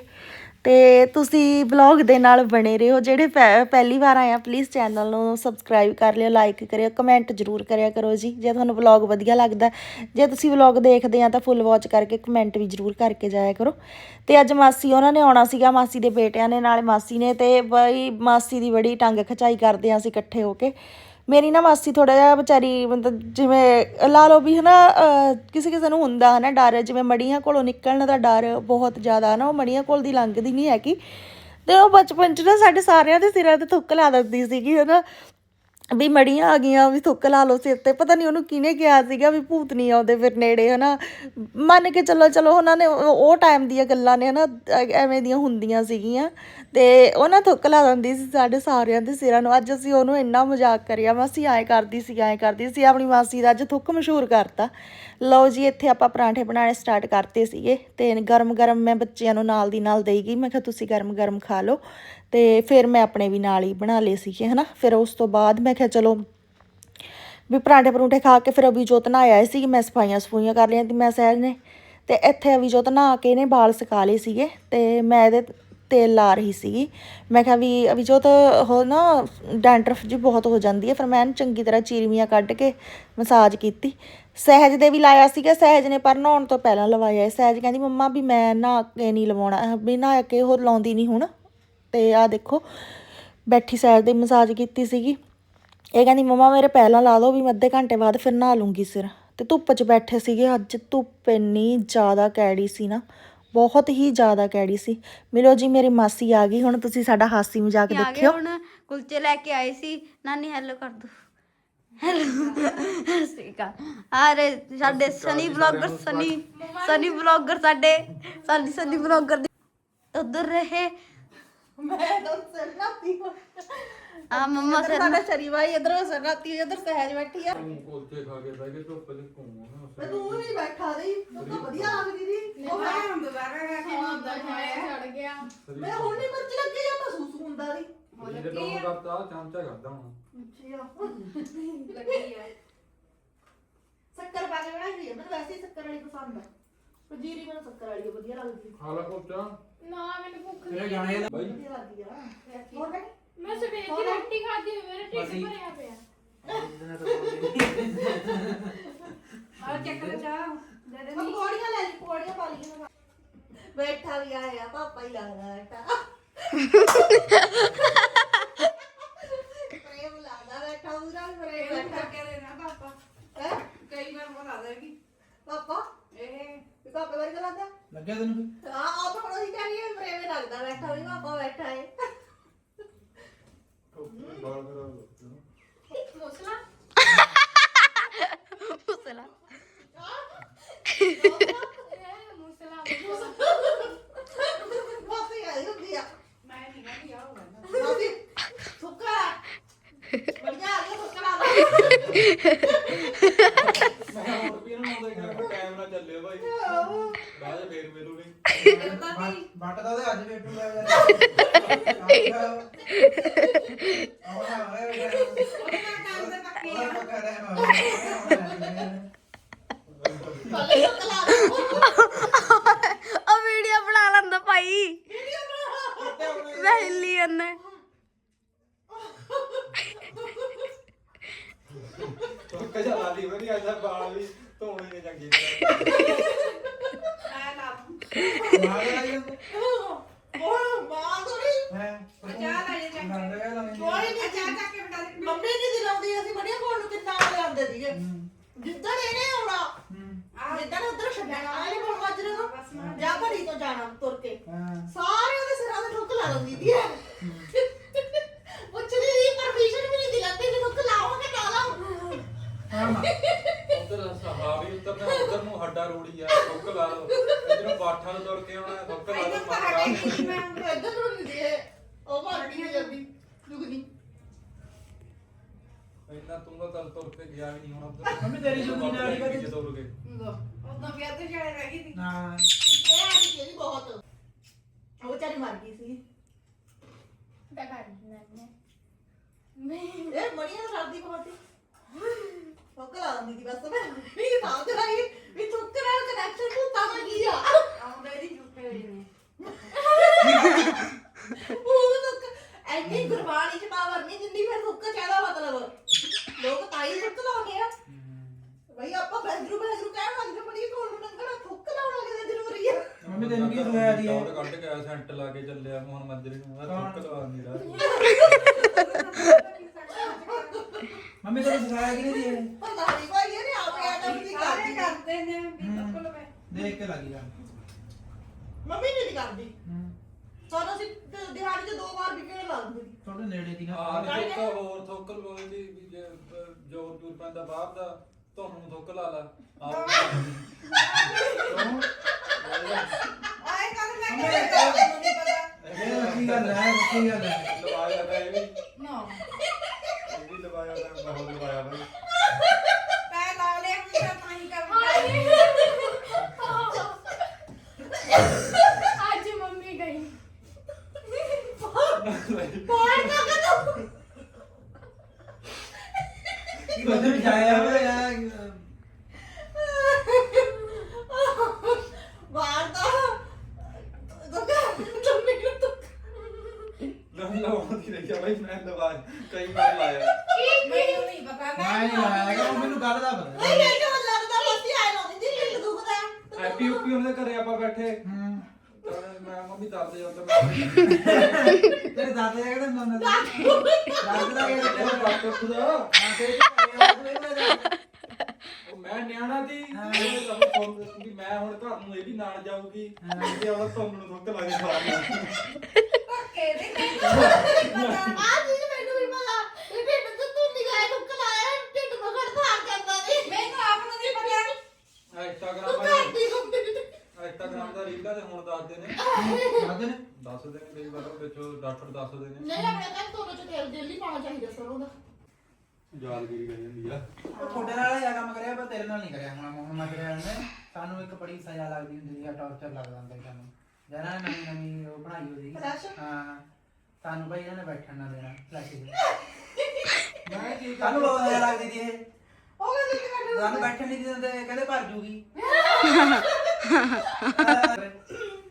ਤੇ ਤੁਸੀਂ ਵਲੌਗ ਦੇ ਨਾਲ ਬਣੇ ਰਹੋ। ਜਿਹੜੇ ਪਹਿ- ਪਹਿਲੀ ਵਾਰ ਆਏ ਆ ਪਲੀਜ਼ ਚੈਨਲ ਨੂੰ ਸਬਸਕ੍ਰਾਈਬ ਕਰ ਲਿਓ ਲਾਈਕ ਕਰਿਓ ਕਮੈਂਟ ਜ਼ਰੂਰ ਕਰਿਆ ਕਰੋ ਜੀ। ਜੇ ਤੁਹਾਨੂੰ ਵਲੌਗ ਵਧੀਆ ਲੱਗਦਾ, ਜੇ ਤੁਸੀਂ ਵਲੌਗ ਦੇਖਦੇ ਆ ਤਾਂ ਫੁੱਲ ਵਾਚ ਕਰਕੇ ਕਮੈਂਟ ਵੀ ਜ਼ਰੂਰ ਕਰਕੇ ਜਾਇਆ ਕਰੋ। ਤੇ ਅੱਜ ਮਾਸੀ, ਉਹਨਾਂ ਨੇ ਆਉਣਾ ਸੀਗਾ, ਮਾਸੀ ਦੇ ਬੇਟਿਆਂ ਨੇ ਨਾਲੇ, ਮਾਸੀ ਨੇ ਤੇ ਬਈ ਮਾਸੀ ਦੀ ਬੜੀ ਟੰਗ ਖਚਾਈ ਕਰਦੇ ਆ ਅਸੀਂ ਇਕੱਠੇ ਹੋ ਕੇ। ਮੇਰੀ ਨਾ ਮਾਸੀ ਥੋੜਾ ਜਿਹਾ ਵਿਚਾਰੀ ਮਤਲਬ ਜਿਵੇਂ ਲਾ ਲਓ ਵੀ ਹਨਾ ਅਹ, ਕਿਸੇ ਕਿਸੇ ਨੂੰ ਹੁੰਦਾ ਹਨਾ ਡਰ ਜਿਵੇਂ ਮੜੀਆਂ ਕੋਲੋਂ ਨਿਕਲਣ ਦਾ ਡਰ ਬਹੁਤ ਜ਼ਿਆਦਾ ਨਾ ਉਹ ਮੜੀਆਂ ਕੋਲ ਦੀ ਲੰਘਦੀ ਨਹੀਂ ਹੈਗੀ। ਤੇ ਉਹ ਬਚਪਨ ਚ ਨਾ ਸਾਡੇ ਸਾਰਿਆਂ ਦੇ ਸਿਰਾਂ ਤੇ ਥੁੱਕ ਲਾ ਦਿੰਦੀ ਸੀਗੀ ਹਨਾ। ਵੀ ਮੜੀਆਂ ਆ ਗਈਆਂ, ਵੀ ਥੁੱਕ ਲਾ ਲਓ ਸਿਰ ਤੇ। ਪਤਾ ਨਹੀਂ ਉਹਨੂੰ ਕਿਹਨੇ ਕਿਹਾ ਸੀਗਾ ਵੀ ਭੂਤ ਨਹੀਂ ਆਉਂਦੇ ਫਿਰ ਨੇੜੇ, ਹਨਾ। ਮੰਨ ਕੇ ਚੱਲੋ, ਚਲੋ ਉਹਨਾਂ ਨੇ ਉਹ ਟਾਈਮ ਦੀਆਂ ਗੱਲਾਂ ਨੇ, ਹਨਾ, ਐ- ਐਵੇਂ ਦੀਆਂ ਹੁੰਦੀਆਂ ਸੀਗੀਆਂ। ਤੇ ਉਹਨਾਂ ਥੁੱਕ ਲਾ ਦਿੰਦੀ ਸੀ ਸਾਡੇ ਸਾਰਿਆਂ ਦੇ ਸਿਰਾਂ ਨੂੰ। ਅੱਜ ਅਸੀਂ ਉਹਨੂੰ ਇੰਨਾ ਮਜ਼ਾਕ ਕਰਿਆ, ਮਾਸੀ ਐਂ ਕਰਦੀ ਸੀ, ਐਂ ਕਰਦੀ ਸੀ, ਆਪਣੀ ਮਾਸੀ ਦਾ ਅੱਜ ਥੁੱਕ ਮਸ਼ਹੂਰ ਕਰਤਾ। ਲਓ ਜੀ, ਇੱਥੇ ਆਪਾਂ ਪਰਾਂਠੇ ਬਣਾਉਣੇ ਸਟਾਰਟ ਕਰਤੇ ਸੀਗੇ ਤੇ ਗਰਮ ਗਰਮ ਮੈਂ ਬੱਚਿਆਂ ਨੂੰ ਨਾਲ ਦੀ ਨਾਲ ਦੇਈ ਗਈ ਮੈਂ ਕਿਹਾ, ਤੁਸੀਂ ਗਰਮ ਗਰਮ ਖਾ ਲਓ। ਤੇ ਫਿਰ ਮੈਂ ਆਪਣੇ ਵੀ ਨਾਲ ਹੀ ਬਣਾ ਲਏ ਸੀਗੇ, ਹਨਾ? ਫਿਰ ਉਸ ਤੋਂ ਬਾਅਦ ਮੈਂ ਕਿਹਾ, ਚਲੋ ਵੀ ਪਰਾਂਠੇ ਪਰੂੰਠੇ ਖਾ ਕੇ ਫਿਰ ਅਭਿਜੋਤ ਨਹਾਇਆ ਆਇਆ ਸੀ ਮੈਂ ਸਫਾਈਆਂ ਸਫੂਈਆਂ ਕਰ ਲਈਆਂ ਤੇ ਮੈਂ ਸਹਿਜ ਨੇ ਤੇ ਇੱਥੇ ਅਭਿਜੋਤ ਨਹਾ ਕੇ ਇਹਨੇ ਵਾਲ ਸੁਕਾ ਲਏ ਸੀਗੇ ਤੇ ਮੈਂ ਇਹਦੇ ਤੇਲ ਲਾ ਰਹੀ ਸੀਗੀ। ਮੈਂ ਕਿਹਾ, ਵੀ ਅਭਿਜੋਤ, ਉਹ ਨਾ ਡੈਂਡਰਫ ਜੀ ਬਹੁਤ ਹੋ ਜਾਂਦੀ ਹੈ। ਫਿਰ ਮੈਂ ਚੰਗੀ ਤਰ੍ਹਾਂ ਚੀਰਵੀਆਂ ਕੱਢ ਕੇ ਮਸਾਜ ਕੀਤੀ। ਸਹਿਜ ਦੇ ਵੀ ਲਾਇਆ ਸੀਗਾ ਸਹਿਜ ਨੇ ਪਰ ਨਹਾਉਣ ਤੋਂ ਪਹਿਲਾਂ ਲਵਾਇਆ। ਸਹਿਜ ਕਹਿੰਦੀ ਮੰਮਾ ਵੀ ਮੈਂ ਨਹਾ ਕੇ ਨਹੀਂ ਲਵਾਉਣਾ ਵੀ ਨਹਾ ਕੇ ਉਹ ਲਾਉਂਦੀ ਨਹੀਂ ਹੁਣ। ਤੇ ਆ ਦੇਖੋ ਬੈਠੀ ਸਾਈਡ ਦੇ ਮਸਾਜ ਕੀਤੀ ਸੀਗੀ। ਇਹ ਕਹਿੰਦੀ ਮਮਾ ਮੇਰੇ ਪਹਿਲਾਂ ਲਾ ਦਿਓ ਵੀ ਮੈਂ ਅੱਧੇ ਘੰਟੇ ਬਾਅਦ ਫਿਰ ਨਹਾ ਲੂੰਗੀ ਸਿਰ। ਤੇ ਧੁੱਪ 'ਚ ਬੈਠੇ ਸੀਗੇ ਅੱਜ ਧੁੱਪ ਇੰਨੀ ਜ਼ਿਆਦਾ ਕੈੜੀ ਸੀ ਨਾ ਬਹੁਤ ਹੀ ਜ਼ਿਆਦਾ ਕੈੜੀ ਸੀ। ਮਿਲੋ ਜੀ ਮੇਰੀ ਮਾਸੀ ਆ ਗਈ ਹੁਣ ਤੁਸੀਂ ਸਾਡਾ ਹਾਸੀ ਮਜ਼ਾਕ ਦੇਖਿਓ।
ਹੁਣ ਕੁਲਚੇ ਲੈ ਕੇ ਆਏ ਸੀ। ਨਾਨੀ ਹੈਲੋ ਕਰ ਦੋ। ਸਿਕਾ ਆਰੇ ਸਾਡੇ Sunny blogger Sunny Sunny blogger ਸਾਡੇ ਸਾਡੀ ਸਨੀ ਬਲੌਗਰ ਉਧਰ ਰਹੇ।
ਮੈਂ ਤਾਂ ਸਰਨਾਤੀ
ਆ ਮੰਮਾ ਸਰ
ਸਾਡਾ ਸ਼ਰੀ ਭਾਈ ਇਧਰ ਸਰਨਾਤੀ ਇਧਰ ਸਹਿਜ ਬੈਠੀ ਆ।
ਕੁਲਚੇ ਖਾ ਕੇ ਬਹਿ ਕੇ ਧੁੱਪ ਚ ਘੁੰਮੋ
ਮੈਂ ਤੂੰ ਵੀ ਬੈਠਾ ਰਹੀ ਤੂੰ ਤਾਂ ਵਧੀਆ ਲੱਗਦੀ ਦੀ ਉਹ ਮੈਂ ਮੈਂ ਹੁਣ ਨਹੀਂ ਮਿਰਚ ਲੱਗੀ ਜਾਂ ਮਹਿਸੂਸ ਹੁੰਦਾ ਦੀ
ਜੇ ਡਾਊਨ ਕਰਤਾ ਚਮਚਾ ਕਰਦਾ ਹੁਣ
ਸ਼ੱਕਰ ਪਾ ਕੇ ਬਣਾਈ ਹੋਈ ਹੈ ਮੈਨੂੰ ਵੈਸੇ ਹੀ ਸ਼ੱਕਰ ਵਾਲੀ ਪਸੰਦ ਆ ਪਜੀਰੀ ਮੈਨੂੰ ਸ਼ੱਕਰ ਵਾਲੀ ਓ ਵਧੀਆ ਲੱਗਦੀ ਹੈ।
ਖਾ ਲਾ ਕੁਲਚਾ
ਨਾ ਮੈਨੂੰ ਭੁੱਖ
ਤੇਰੇ
ਨਹੀਂ
ਗਾਣੇ ਬਾਈ
ਵਧੀਆ ਲੱਗਦੀ ਆ ਹੋਰ ਨਹੀਂ
ਮੈਂ ਸਵੇਰ ਦੀ ਰੋਟੀ ਖਾਦੀ ਹੋਈ ਮੇਰਾ ਢਿੱਡ ਭਰਿਆ ਪਿਆ ਆ ਚੱਕ ਲੈ ਜਾ ਦੇ ਦੇ
ਪਕੌੜੀਆਂ ਲੈ ਲਈ ਪਕੌੜੀਆਂ ਪਾ ਲਈਆਂ ਬੈਠਾ ਵੀ ਆਇਆ ਪਾਪਾ ਹੀ ਲੱਗਦਾ ਬੈਠਾ ਪ੍ਰੇਮ ਲੱਗਦਾ ਬੈਠਾ ਪੂਰਾ ਪ੍ਰੇਮ ਬੈਠਾ
ਕੇ ਦੇਣਾ ਪਾਪਾ
ਹੈ
ਕਈ ਵਾਰ ਬਤਾ ਦੇਗੀ
ਪਾਪਾ
ਇਹ
ਵੀ ਪਾਪੇ ਵਰਗਾ ਲੱਗਦਾ
ਲੱਗਿਆ ਤੈਨੂੰ
ਹਾਂ ਉਹ ਤਾਂ ਹੁਣ ਉਹੀ ਕਰੀਏ ਪ੍ਰੇਮ ਹੀ ਲੱਗਦਾ ਬੈਠਾ ਵੀ ਪਾਪਾ ਬੈਠਾ ਹੈ
ਬਾਲ ਖਰਾਬ
ਮੋਸਲਾ
ਮੁਸਲਾ
ਇਹ ਮੋਸਲਾ
ਮਾਸੀ ਆਈ ਹੁੰਦੀ ਆ
ਮੈਂ ਨਹੀਂ ਗਾ ਕੀ ਆਉਗਾ
ਮਾਸੀ ਸੁੱਕਾ ਵਧੀਆ ਆ ਗਿਆ ਸੁੱਕਾ ਲਾ
ਮੈਂ ਹੁਣ ਵੀ ਇਹਨਾਂ ਨੂੰ ਦੇਖਿਆ ਟਾਈਮ ਨਾਲ ਚੱਲੇ ਬਾਈ ਬਾਅਦ ਫੇਰ ਮਿਲੂ
ਦਾ ਤੇ ਅੱਜ ਵੇਟੂ ਜਾ
ਲਾ
ਆ ਵੀਡੀਓ ਬਣਾ ਲੈਂਦਾ ਭਾਈ। ਮੈਂ ਹਿੱਲੀ ਅੰਨੇ
ਕਜਾ ਲਾ ਲਈ ਵਧੀਆ ਐਸਾ ਬਾਲ ਵੀ। ਧੋਣੇ ਨੇ ਚੰਗੀ
ਉਹ ਮਾਂ ਥੋੜੀ ਕੋਈ ਨਹੀਂ ਚਾਹ ਚੱਕ ਕੇ ਬਣਾ ਦੇ। ਮੰਮੀ ਜੀ ਦੀ ਲਾਉਂਦੀ ਅਸੀਂ ਬੜੀਆਂ ਕੋਲ ਨੂੰ ਕਿੰਨਾ ਵਾਲੇ ਆਉਂਦੇ ਸੀਗੇ। ਜਿੱਦਣ ਇਹਨੇ ਆਉਣਾ ਜਿੱਦਣ ਉਧਰ ਛੱਡਣਾ ਆਲੇ ਕੋਲ ਮਾਜਰੇ ਨੂੰ। ਜਾਂ ਘੜੀ ਤੋਂ ਜਾਣਾ ਤੁਰ ਕੇ। ਸਾਰੇ ਉਹਦੇ ਸਿਰਾਂ ਤੇ ਠੁੱਕ ਲਾ ਦਿੰਦੀ ਦੀ ਪੁੱਛਦੀ ਦੀ ਪਰਮਿਸ਼ਨ ਵੀ ਨਹੀਂ ਦਿਲਾਤੇ ਕਿ ਠੁੱਕ ਲਾਓ ਕਿ ਨਾ ਲਾਓ।
ਉਧਰ ਸਹਾਵੀ ਉੱਤਰ ਨਾ ਉਧਰ ਨੂੰ ਹੱਡਾ ਰੋੜੀ ਆ ਥੁੱਕ ਲਾ ਲਓ ਇਧਰੋਂ ਬਾਠਾ ਨੂੰ ਤੁਰ ਕੇ ਆਉਣਾ ਥੁੱਕ ਲਾ ਲਓ ਮੱਕਾ
ਮੈਂ ਇੱਧਰ ਨੂੰ ਨਹੀਂ ਦੇ। ਉਹ ਮਾਰਦੀ ਨਹੀਂ ਜਾਂਦੀ ਦੁਗਦੀ
ਇੰਨਾ ਤੂੰ ਤਾਂ ਤਲ ਤੁਰ ਕੇ ਗਿਆ ਵੀ ਨਹੀਂ ਹੁਣ ਉਧਰ
ਮੰਮੀ ਤੇਰੀ ਜ਼ਮੀਨ ਵਾਲੀ ਕਦੇ?
ਜਦੋਂ ਤੁਰ ਕੇ
ਉਦੋਂ ਵਿਆਹ ਤੇ ਜਾਣੇ ਰਹਿ ਗਈ ਸੀ
ਨਾ।
ਇਹ ਆ ਗਈ ਜਿਹੜੀ ਬਹੁਤ ਉਹ ਵਿਚਾਰੀ ਮਰ ਗਈ ਸੀ
ਤਾਂ ਕਰ ਮੈਂ
ਇਹ ਬੜੀਆਂ ਸਰਦੀ ਬਹੁਤ। ਸੀ ਫੱਕ ਲਾ ਦਿੰਦੀ ਸੀ ਬਸ ਮੈਂ ਵੀ ਸਮਝ ਲਈ ਵੀ ਤੁੱਕ ਨਾਲ ਕਨੈਕਸ਼ਨ ਭੂਤਾਂ ਦਾ ਕੀ ਆ
ਆਉਂਦਾ ਇਹਦੀ ਜੁੱਤੇ ਹੋਈ ਨੇ
ਭੂਤ ਤੁੱਕ ਐਨੀ ਗੁਰਬਾਣੀ ਚ ਪਾਵਰ ਨਹੀਂ ਜਿੰਨੀ ਫਿਰ ਤੁੱਕ ਚਾਹਦਾ ਮਤਲਬ ਲੋਕ ਤਾਂ ਹੀ ਤੁੱਕ ਲਾਉਂਦੇ ਆ ਬਈ ਆਪਾਂ ਬੈਦਰੂ ਬੈਦਰੂ ਕਹਿਣ ਲੱਗ ਜਾਂਦੇ ਬੜੀ ਕੋਲ ਨੂੰ ਨੰਗਣਾ ਤੁੱਕ ਲਾਉਣਾ ਕਿਤੇ ਜ਼ਰੂਰੀ ਆ
ਮੰਮੀ
ਤੈਨੂੰ ਕੀ ਸੁਣਾਇਆ ਦੀ
ਕੱਢ ਕੇ ਸੈਂਟ ਲਾ ਕੇ ਚੱਲਿਆ ਹੁਣ ਮੱਜਰੇ ਨੂੰ ਤੁੱਕ ਲਵਾ ਦਿੰਦੀ ਰਾਤ
ਮੰਮੀ ਤੈਨੂੰ ਸਿਖਾਇਆ ਕਿ ਨਹੀਂ ਜੀ ਇਹ?
ਸਾਰੇ ਕਰਦੇ ਨੇ ਵੀ ਬਿਲਕੁਲ ਮੈਂ।
ਦੇਖ ਕੇ ਲੱਗੀ ਜਾ
ਮੰਮੀ ਨਹੀਂ ਕਰਦੀ।
ਹੂੰ।
ਸਾਨੂੰ ਅਸੀਂ ਦ- ਦਿਹਾੜੀ 'ਚ ਦੋ ਵਾਰ ਵਿਕਟ ਲਾ ਦਿੰਦੇ। ਸੀ
ਥੋੜੇ ਨੇੜੇ ਦੀ ਨਾ
ਹਾਂ ਨਹੀਂ ਥੁੱਕ ਹੋਰ ਥੁੱਕ ਲਵਾਉਂਦੀ ਵੀ ਜੇ ਅਹ, ਜੋਰ ਜੂਰ ਪੈਂਦਾ ਬਾਹਰ ਦਾ ਤੁਹਾਨੂੰ ਥੁੱਕ ਲਾ ਲਾ। ਆਪ
ਆਏ ਕਰ ਮੈਂ ਕਿਹਾ ਮੈਨੂੰ ਨਹੀਂ ਪਤਾ
ਇਹ ਸੱਚੀ ਗੱਲ ਹੈ? ਸੱਚੀ ਗੱਲ ਹੈ?
ਲਵਾਇਆ ਤਾਂ ਇਹ ਵੀ।
ਨਾ।
ਲਵਾਇਆ ਤਾਂ ਬਹੁਤ ਲਵਾਇਆ ਬਈ
ਪੈ ਲਾ ਲਿਆ ਹੁਣ ਤਾਂ ਤਾਂ ਹੀ ਕਰ ਅੱਜ ਮੰਮੀ ਗਈ
ਕੀ ਬੰਦੇ ਜਾਇਆ ਹੋਇਆ
ਬਾਹਰ ਦਾ ਦੁੱਗਾ ਤੁਮੀ ਨੂੰ ਤੂੰ
ਲੰਮ ਲਵਾਉਂਦੀ ਰਹੀ ਆ ਬਈ ਮੈਂ ਲਵਾ ਲਾਇਆ
ਪਤਾ
ਮੈਂ ਨਹੀਂ ਆਇਆ ਕਿ ਮੈਨੂੰ ਗੱਲ ਦਾ ਪਤਾ
ਨਹੀਂ। ਨਹੀਂ ਜੋ ਲੱਗਦਾ ਮਸਤੀ ਆਈ ਲਾਉਂਦੀ ਜੀ ਢਿੱਡ ਦੁਖਦਾ
ਹੈਪੀ ਉਪੀ ਉਹਦੇ ਘਰੇ ਆਪਾਂ ਬੈਠੇ।
ਹੂੰ।
ਤਾਂ ਮੈਂ ਮੰਮੀ ਦੱਸਦੇ ਜਾਂਦਾ ਮੈਂ
ਤੇਰੇ ਦਾਦੇ ਕਹਿੰਦੇ ਮੰਨ ਦਾਦੇ। ਦਾ ਕਹਿੰਦੇ
ਉਹ ਡਾਕਟਰ ਖੁਦਾ।
ਹਾਂ ਤੇ ਇਹ
ਉਹ ਮੈਂ ਨਿਆਣਾ ਸੀ। ਇਹ ਲੱਭ ਫੋਨ ਵੀ ਮੈਂ ਹੁਣ ਘਰ ਨੂੰ ਇਹ ਵੀ ਨਾਲ ਜਾਊਗੀ ਤੇ ਉਹ ਤੁਹਾਨੂੰ ਨੂੰ ਥੁੱਕ ਲਾ ਕੇ ਸਾਰਨਾ
ਧੱਕੇ ਦੇ
ਆ ਜੀ ਮੈਨੂੰ ਵੀ ਪਤਾ ਇਹ ਢਿੱਡ ਤੇ ਤੂੰ ਨਿਗਾਹ ਦੁੱਖ ਲਾਇਆ ਢਿੱਡ ਮਗੜ ਥਾਰ ਜਾਂਦਾ ਨਹੀਂ
ਮੈਨੂੰ ਆਪ ਨੂੰ ਨਹੀਂ ਪਤਾ
ਇੰਸਟਾਗ੍ਰਾਮ
ਤੂੰ ਕਰਦੀ ਹੁੰਦੀ
ਇੰਸਟਾਗ੍ਰਾਮ ਦਾ ਰੀਲਾਂ ਤੇ ਹੁਣ ਦੱਸਦੇ ਨੇ
ਦਾਦੇ ਨੇ
ਦੱਸਦੇ ਨੇ ਕਈ ਵਾਰ ਵਿੱਚੋਂ ਡਾਕਟਰ ਦੱਸਦੇ ਨੇ
ਨਹੀਂ ਆਪਣੇ ਘਰ ਤੋਂ ਚ ਤੇਲ ਜੇਲੀ ਪਾਉਣਾ ਚਾਹੀਦਾ ਸਰੋਂ ਦਾ
ਯਾਦਗਿਰੀ ਕਰੀ ਜਾਂਦੀ ਆ।
ਉਹ ਤੁਹਾਡੇ ਨਾਲ ਇਹ ਕੰਮ ਕਰਿਆ ਪਰ ਤੇਰੇ ਨਾਲ ਨਹੀਂ ਕਰਿਆ ਹੁਣ ਹੁਣ ਮਜਰੇ ਨੇ। ਸਾਨੂੰ ਇੱਕ ਬੜੀ ਸਜ਼ਾ ਲੱਗਦੀ ਹੁੰਦੀ ਸੀ ਟੌਰਚਰ ਲੱਗਦਾ ਹੁੰਦਾ ਸੀ ਸਾਨੂੰ। ਜਨਾ ਨਵੀਂ ਨਵੀਂ ਉਹ ਬਣਾਈ ਹੋਈ
Flash?
ਹਾਂ। ਸਾਨੂੰ ਭਾਈ ਇਹਨਾਂ ਨੇ ਬੈਠਣ ਨਾ ਦੇਣਾ ਫਲੈਸ਼ (laughs)
ਮੈਂ ਕੀ
ਸਾਨੂੰ ਬਹੁਤ ਸਜ਼ਾ ਲੱਗਦੀ ਸੀ ਇਹ।
ਉਹ ਕਹਿੰਦੀ
ਸਾਨੂੰ ਬੈਠਣ ਨਹੀਂ ਦਿੰਦੇ ਕਹਿੰਦੇ ਭਰ ਜੂਗੀ।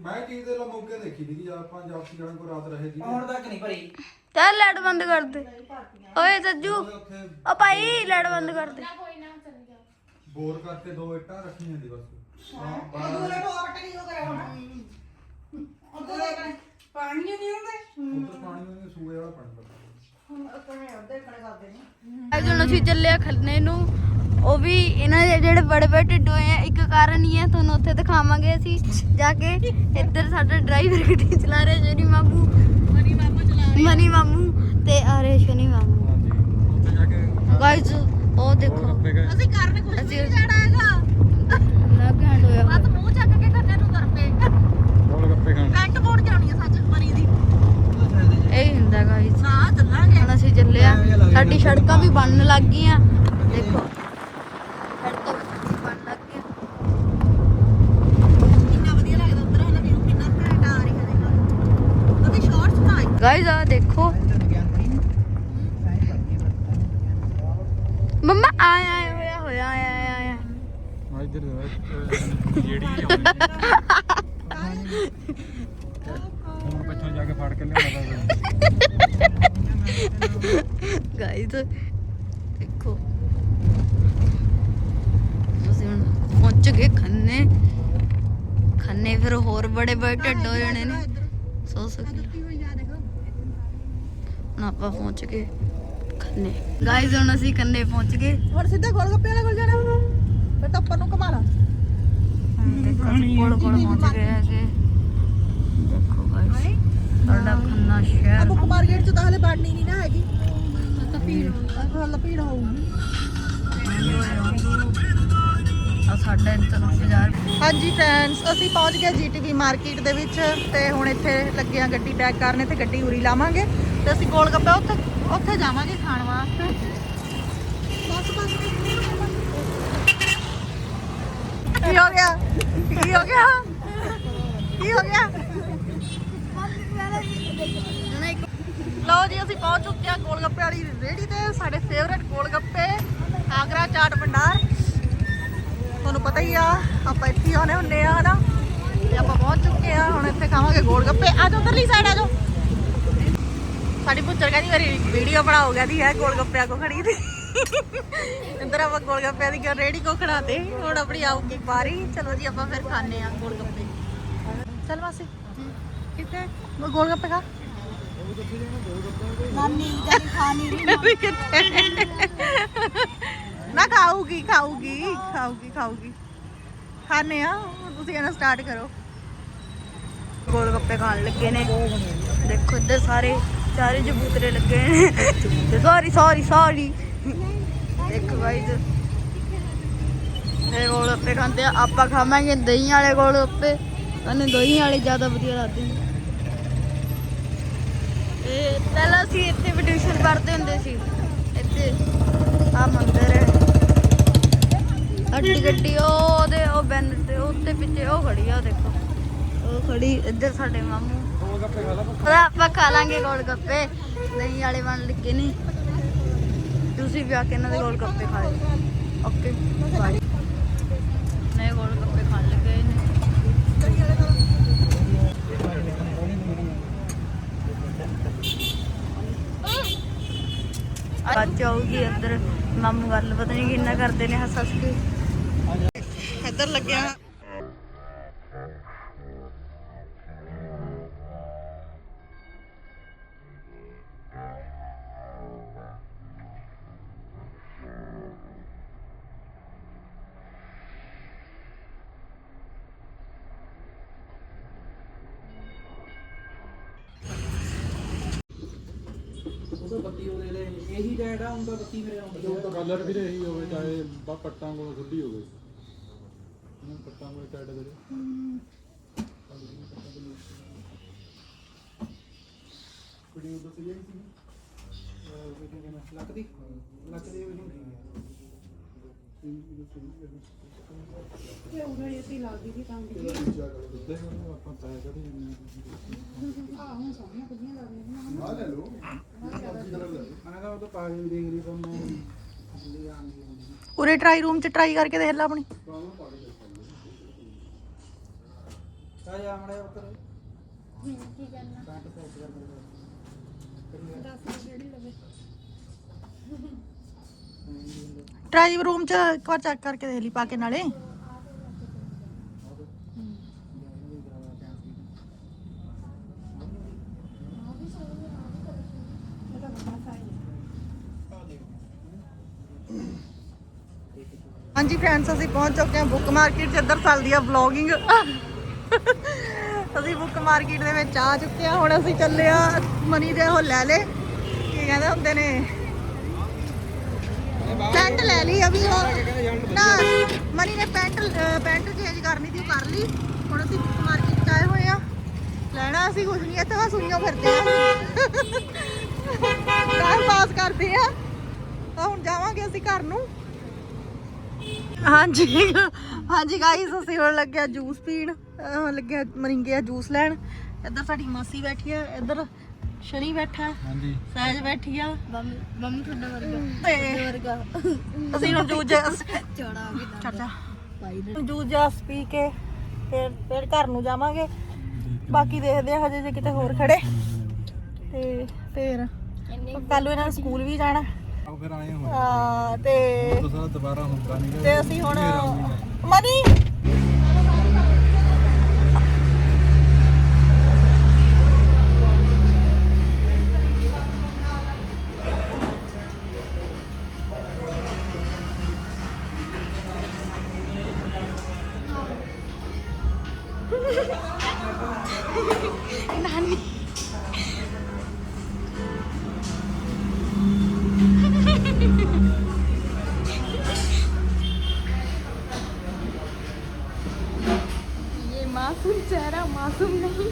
ਮੈਂ ਕੀ ਦੇ ਲਾ ਮੌਕੇ ਦੇਖੀ ਦੀ ਕਿ ਆਪਾਂ ਜਦ ਸੀ ਜਾਣ ਕੋ ਰਾਤ ਰਹੇ ਸੀ।
ਹੁਣ ਤੱਕ ਨਹੀਂ ਭਰੀ।
ਚੱਲ ਲਾਈਟ ਬੰਦ ਕਰ ਦੇ। ਓਏ ਸੱਜੂ
ਉੱਥੇ
ਓ ਭਾਈ ਲਾਈਟ ਬੰਦ ਕਰ ਦੇ।
ਬੋਰ ਕਰਕੇ ਦੋ ਇੱਟਾਂ ਰੱਖੀਆਂ ਦੀ ਬਸ। ਹਾਂ। ਬਾਹਰ
ਦੂਰੇ ਤੋਂ ਆਵਟ ਨਹੀਂ ਉਹ ਕਰਿਆ ਹੋਣਾ। ਉਹ
ਪਾਣੀ ਨਹੀਂ ਹੁੰਦੇ
ਉੱਧਰ ਪਾਣੀ ਉਹਨੇ ਸੂਏ ਵਾਲਾ ਪਾਣੀ
ਅੱਜ ਹੁਣ ਅਸੀਂ ਚੱਲੇ ਆ ਖੰਨੇ ਨੂੰ। ਉਹ ਵੀ ਇਹਨਾਂ ਦੇ ਜਿਹੜੇ ਬੜੇ ਬੜੇ ਢਿੱਡੋ ਆ ਇੱਕ ਕਾਰਨ ਹੀ ਹੈ ਤੁਹਾਨੂੰ ਉੱਥੇ ਦਿਖਾਵਾਂਗੇ ਅਸੀਂ। ਜਾ ਕੇ ਇੱਧਰ ਸਾਡਾ ਡਰਾਈਵਰ ਗੱਡੀ ਚਲਾ ਰਿਹਾ ਜਰੀ ਮਾਮੂ। ਮਨੀ ਮਾਮੂ ਚਲਾ ਮਨੀ ਮਾਮੂ ਤੇ ਆਰੇ ਸ਼ਨੀ ਮਾਮੂ।
ਹਾਂਜੀ ਉੱਥੇ ਜਾ ਕੇ
ਗਾਇਜ਼ ਉਹ ਦੇਖੋ।
ਅਸੀਂ ਕਰਨ ਕੁਝ ਨਹੀਂ ਜਾਣਾ ਹੈਗਾ।
ਲੱਗ ਹੈਂਡ ਹੋਇਆ।
ਬਸ ਮੂੰਹ ਚੱਕ ਕੇ ਖੰਨੇ ਨੂੰ ਤੁਰ ਪਏ
ਗੋਲ ਗੱਪੇ ਖਾਣ।
ਪੈਂਟ ਪਾਉਣ ਜਾਣੀ ਆ ਸੱਚ ਮਰੀ ਦੀ।
ਇਹ ਹੁੰਦਾ ਗਾਇਜ਼
ਨਾ ਚੱਲਾਂਗੇ।
ਹੁਣ ਅਸੀਂ ਚੱਲੇ ਆ ਸਾਡੀ ਸੜਕਾਂ ਵੀ ਬਣਨ ਲੱਗ ਗਈਆਂ। ਦੇਖੋ। ਸੜਕਾਂ ਵੀ ਬਣਨ ਲੱਗ ਗਈਆਂ।
ਕਿੰਨਾ ਵਧੀਆ ਲੱਗਦਾ ਉਧਰ ਉਹਨਾਂ ਦੀ ਕਿੰਨਾ ਘੈਂਟ ਆ ਰਹੀ ਹੈ ਦੇਖੋ। ਉਹਦੀ ਸ਼ਾਰਟਸ ਬਣਾਈ।
ਗਾਇਜ਼ ਆ ਦੇਖੋ। ਮੰਮਾ ਆਏ ਆਏ ਹੋਇਆ ਹੋਇਆ ਆਇਆ ਆਇਆ ਆਇਆ।
ਆ ਇੱਧਰ ਜਿਹੜੀ ਹੁਣ (laughs) ਪਿੱਛੋਂ ਜਾ ਕੇ ਫੜ ਕੇ ਲਿਆਉਣਾ
ਗਾਇਜ਼ ਦੇਖੋ। ਅਸੀਂ ਹੁਣ ਪਹੁੰਚ ਗਏ ਖੰਨੇ। ਖੰਨੇ ਫਿਰ ਹੋਰ ਬੜੇ ਬੜੇ ਢੱਡ ਹੋ ਜਾਣੇ ਨੇ। ਸੌ ਸੌ ਕਿਲੋ ਹੁਣ ਆਪਾਂ ਪਹੁੰਚ ਗਏ ਖੰਨੇ। ਗਾਇਜ਼ ਹੁਣ ਅਸੀਂ ਖੰਨੇ ਪਹੁੰਚ ਗਏ।
ਹੁਣ ਸਿੱਧਾ ਗੋਲ ਗੱਪੇ ਵਾਲੇ ਕੋਲ ਜਾਣਾ। ਫਿਰ ਤਾਂ ਉੱਪਰ ਨੂੰ ਘਮਾਣਾ।
ਦੇਖੋ ਅਸੀਂ ਕੋਲ ਕੋਲ ਪਹੁੰਚ ਗਏ ਹੈਗੇ। ਦੇਖੋ ਗਾਇਜ਼ ਸਾਡਾ ਖੰਨਾ ਸ਼ਹਿਰ।
ਬੁੱਕ ਮਾਰਕੀਟ ਚ ਤਾਂ ਹਲੇ ਬਣਨੀ ਨਹੀਂ ਨਾ ਹੈਗੀ। ਹੋਊਗੀ
ਸਾਡਾ ਬਾਜ਼ਾਰ
ਹਾਂਜੀ ਫਰੈਂਡਸ ਅਸੀਂ ਪਹੁੰਚ ਗਏ ਜੀਟੀਵੀ ਮਾਰਕੀਟ ਦੇ ਵਿੱਚ ਤੇ ਹੁਣ ਇੱਥੇ ਲੱਗੇ ਆ ਗੱਡੀ ਪੈਕ ਕਰਨੇ ਤੇ ਗੱਡੀ ਉਰੀ ਲਾਵਾਂਗੇ ਤੇ ਅਸੀਂ ਗੋਲ ਗੱਪੇ ਉੱਥੇ ਉੱਥੇ ਜਾਵਾਂਗੇ ਖਾਣ ਵਾਸਤੇ। ਬਸ ਬਸ। ਕੀ ਹੋ ਗਿਆ? ਕੀ ਹੋ ਗਿਆ? ਕੀ ਹੋ ਗਿਆ? ਲਓ ਜੀ, ਅਸੀਂ ਪਹੁੰਚ ਚੁੱਕੇ ਹਾਂ ਗੋਲ ਗੱਪੇ ਵਾਲੀ ਰੇੜੀ ਤੇ, ਸਾਡੇ ਫੇਵਰੇਟ ਗੋਲ ਗੱਪੇ ਆਗਰਾ ਚਾਟ ਭੰਡਾਰ। ਤੁਹਾਨੂੰ ਪਤਾ ਹੀ ਆ, ਆਪਾਂ ਇੱਥੇ ਆਉਣੇ ਹੁੰਨੇ ਆ, ਹਨਾ? ਤੇ ਆਪਾਂ ਪਹੁੰਚ ਚੁੱਕੇ ਆ ਹੁਣ ਇੱਥੇ ਖਾਵਾਂਗੇ ਗੋਲ ਗੱਪੇ ਆ ਜਾਓ, ਉਧਰਲੀ ਸਾਈਡ ਆ ਜਾਓ। ਸਾਡੀ ਪੁੱਤਰ ਕਹਿੰਦੀ ਮੇਰੀ ਵੀਡੀਓ ਬਣਾਓ ਕਹਿੰਦੀ ਹੈ ਗੋਲ ਗੱਪਿਆਂ ਕੋ ਖੜੀ ਦੀ ਇੰਦਰ ਆਪਾਂ ਗੋਲ ਗੱਪਿਆਂ ਦੀ ਰੇੜੀ ਕੋ ਖੜਾਤੇ। ਹੁਣ ਆਪਣੀ ਆਊਗੀ ਬਾਰੀ ਚਲੋ ਜੀ, ਆਪਾਂ ਫਿਰ ਖਾਣੇ ਆ ਗੋਲ ਗੱਪੇ ਚੱਲ ਮਾਸੀ, ਕਿੱਥੇ? ਗੋਲ ਗੱਪੇ ਖਾ।
ਨਾਨੀ ਜਾਨੀ ਖਾਣੀ
ਵੀ ਨਾ ਖਾਊਗੀ ਖਾਊਗੀ ਖਾਊਗੀ ਖਾਊਗੀ। ਖਾਣੇ ਆ ਤੁਸੀਂ ਇਹਨਾਂ ਸਟਾਰਟ ਕਰੋ।
ਗੋਲ ਗੱਪੇ ਖਾਣ ਲੱਗੇ ਨੇ। ਦੇਖੋ ਇੱਧਰ ਸਾਰੇ ਚਾਰੇ ਜਬੂਤਰੇ ਲੱਗੇ ਨੇ। ਸੌਰੀ ਸੌਰੀ ਸੌਰੀ ਦੇਖੋ ਗਾਇਜ਼ ਇਹ ਗੋਲ ਗੱਪੇ ਖਾਂਦੇ ਆ। ਆਪਾਂ ਖਾਵਾਂਗੇ ਦਹੀਂ ਵਾਲੇ ਗੋਲ ਗੱਪੇ ਸਾਨੂੰ ਦਹੀਂ ਵਾਲੇ ਜ਼ਿਆਦਾ ਵਧੀਆ ਲੱਗਦੇ ਨੇ। ਇਹ ਪਹਿਲਾਂ ਅਸੀਂ ਇੱਥੇ ਵੀ ਪੜ੍ਹਦੇ ਹੁੰਦੇ ਸੀ। ਇੱਥੇ ਆ ਮੰਦਿਰ ਹੈ। ਅੱਡੀ ਗੱਡੀ, ਉਹ ਉਹਦੇ, ਉਹ ਬੈਨਰ ਤੇ ਉੱਤੇ ਪਿੱਛੇ ਉਹ ਖੜੀ ਆ, ਉਹ ਦੇਖੋ। ਉਹ ਖੜੀ ਇੱਧਰ ਸਾਡੇ ਮਾਮੂ। ਉਹਦਾ ਆਪਾਂ ਖਾ ਲਾਂਗੇ ਗੋਲ ਗੱਪੇ ਦਹੀਂ ਵਾਲੇ ਬਣ ਲੱਗੇ ਨੇ। ਤੁਸੀਂ ਵੀ ਆ ਕੇ ਇਹਨਾਂ ਦੇ ਗੋਲ ਗੱਪੇ ਖਾ ਲਿਓ। ਓਕੇ ਬਾਏ ਮੈਂ ਗੋਲ ਗੱਪੇ ਖਾਣ ਲੱਗੇ ਨੇ। ਅੱਜ ਆਊਗੀ, ਇੱਧਰ ਮਾਮੂ ਗੱਲ ਪਤਾ ਨਹੀਂ ਕਿੰਨਾ ਕਰਦੇ ਨੇ ਹੱਸ ਹੱਸ ਕੇ।
ਇੱਧਰ ਲੱਗਿਆ।
ਜੋ ਤਾਂ ਕਲਰ ਵੀ ਰਹੀ ਹੋਵੇ ਚਾਹੇ ਬਾ ਪੱਟਾਂ ਕੋਲ ਖੁੱਲੀ ਹੋਵੇ। ਇਹਨਾਂ ਪੱਟਾਂ ਕੋਲ ਟੈਡ ਦੇ ਕੁੜੀ ਉਦੋਂ ਸਹੀ ਆਈ ਸੀ
ਲੱਕ ਦੀ ਲੱਕ ਦੀ ਵੀ ਹੁੰਦੀ
ਤੇ ਉਹਨਾਂ ਇਹ ਸੀ ਲੱਗਦੀ ਸੀ ਤਾਂ ਕਿ
ਆਪਾਂ ਪੈਸੇ ਕਦੇ
ਆਹ ਹੁਣ ਸੋਹਣੀਆਂ ਕੁੜੀਆਂ ਲੱਗਦੀਆਂ
ਮੈਂ ਤਾਂ ਉਹ ਤਾਂ ਪਾ ਕੇ ਵੀ ਦੇਖ ਲਈ ਪਰ ਮੈਂ
ਉਰੇ ਟਰਾਈ ਰੂਮ ਚ ਟਰਾਈ ਕਰਕੇ ਦੇਖ ਲੈ ਆਪਣੀ।
ਆ ਜਾ ਮੜਿਆ ਉੱਤਰ
ਕੀ ਕਰਨਾ
ਪੈਂਟ ਸਾਈਡ ਕਰ ਦੇ
ਦੱਸ ਕਿਹੜੀ ਲਵੇ
ਟਰਾਈ ਰੂਮ ਚ ਇੱਕ ਵਾਰ ਚੈੱਕ ਕਰਕੇ ਦੇਖ ਲਈ, ਪਾ ਕੇ ਨਾਲੇ
ਇਹ ਤਾਂ ਬੜਾ ਸਾਈਜ਼
ਹਾਂਜੀ ਫਰੈਂਡਸ ਅਸੀਂ ਪਹੁੰਚ ਚੁੱਕੇ ਹਾਂ ਬੁੱਕ ਮਾਰਕੀਟ ਚ ਇੱਧਰ ਚੱਲਦੀ ਆ ਵਲੌਗਿੰਗ ਅਸੀਂ ਬੁੱਕ ਮਾਰਕੀਟ ਦੇ ਵਿੱਚ ਆ ਚੁੱਕੇ ਆ ਹੁਣ ਅਸੀਂ ਚੱਲੇ ਆ ਮਨੀ ਦੇ ਉਹ ਲੈ ਲੇ ਕੀ ਕਹਿੰਦੇ ਹੁੰਦੇ ਨੇ? ਪੈਂਟ ਲੈ ਲਈ ਅਭੀ ਉਹ। ਨਾ, ਮਨੀ ਨੇ ਪੈਂਟ ਪੈਂਟ ਚੇਂਜ ਕਰਨੀ ਸੀ ਕਰ ਲਈ। ਹੁਣ ਅਸੀਂ ਬੁੱਕ ਮਾਰਕੀਟ ਚ ਆਏ ਹੋਏ ਆ। ਲੈਣਾ ਅਸੀਂ ਕੁਝ ਨਹੀਂ, ਇੱਥੇ ਬਸ ਉਈਓ ਫਿਰਦੇ ਆ। ਟਾਈਮ ਪਾਸ ਕਰਦੇ ਆ। ਤਾਂ ਹੁਣ ਜਾਵਾਂਗੇ ਅਸੀਂ ਘਰ ਨੂੰ। ਹਾਂਜੀ। ਹਾਂਜੀ ਗਾਈਸ ਅਸੀਂ ਹੁਣ ਲੱਗਿਆ ਜੂਸ ਪੀਣ। ਲੱਗਿਆ ਮਰਿੰਗੇ ਜੂਸ ਲੈਣ। ਇੱਧਰ ਸਾਡੀ ਮਾਸੀ ਬੈਠੀ ਆ ਇੱਧਰ ਸ਼ਨੀ ਬੈਠਾ।
ਹਾਂਜੀ।
ਸਹਿਜ ਬੈਠੀ ਆ।
ਮੰਮੀ ਮੰਮੀ ਤੁਹਾਡਾ ਵਰਗਾ।
ਤੇ
ਵਰਗਾ।
ਅਸੀਂ ਹੁਣ ਜੂਸ ਜਸ
ਚੌੜਾ ਵੀ
ਚਾਚਾ।
ਪਾਈ ਦੇ।
ਜੂਸ ਜਸ ਪੀ ਕੇ ਫਿਰ ਫਿਰ ਘਰ ਨੂੰ ਜਾਵਾਂਗੇ। ਬਾਕੀ ਦੇਖਦੇ ਆ ਹਜੇ ਜੇ ਕਿਤੇ ਹੋਰ ਖੜੇ। ਤੇ ਫਿਰ ਕੱਲ ਨੂੰ ਇਹਨਾਂ ਨੇ ਸਕੂਲ ਵੀ ਜਾਣਾ।
ਆਓ ਫਿਰ ਆਏ ਹੋਏ
ਆ ਤੇ
ਤਾਂ ਸਾਰਾ ਦੁਬਾਰਾ ਹੁੰਦਾ ਨਹੀਂ
ਤੇ ਅਸੀਂ ਹੁਣ ਮਨੀ!
मासूम चेहरा मासूम नहीं